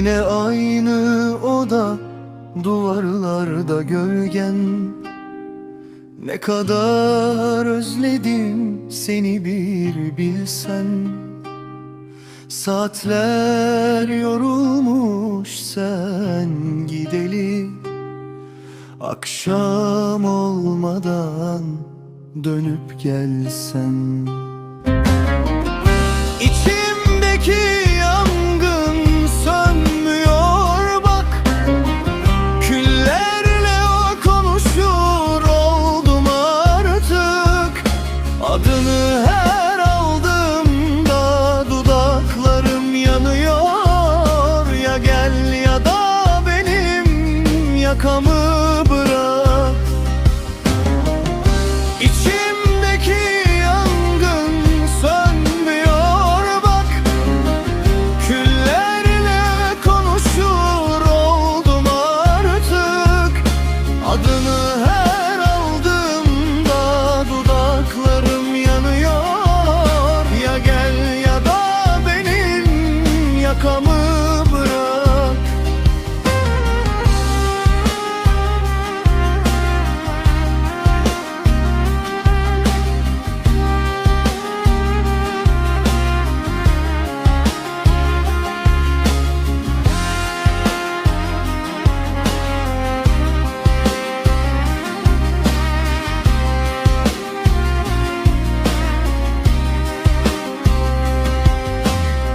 Yine aynı oda duvarlarda gölgen. Ne kadar özledim seni bir bilsen. Saatler yorulmuş sen gideli. Akşam olmadan dönüp gelsen. İçimdeki Adını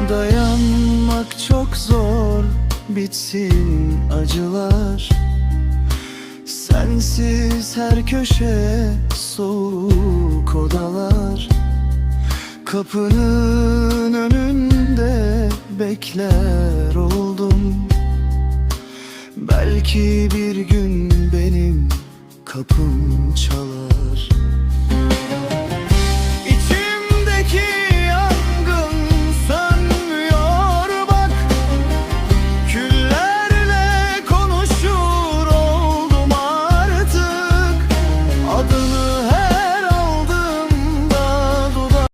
Dayanmak çok zor bitsin acılar. Sensiz her köşe soğuk odalar. Kapının önünde bekler oldum. Belki bir gün benim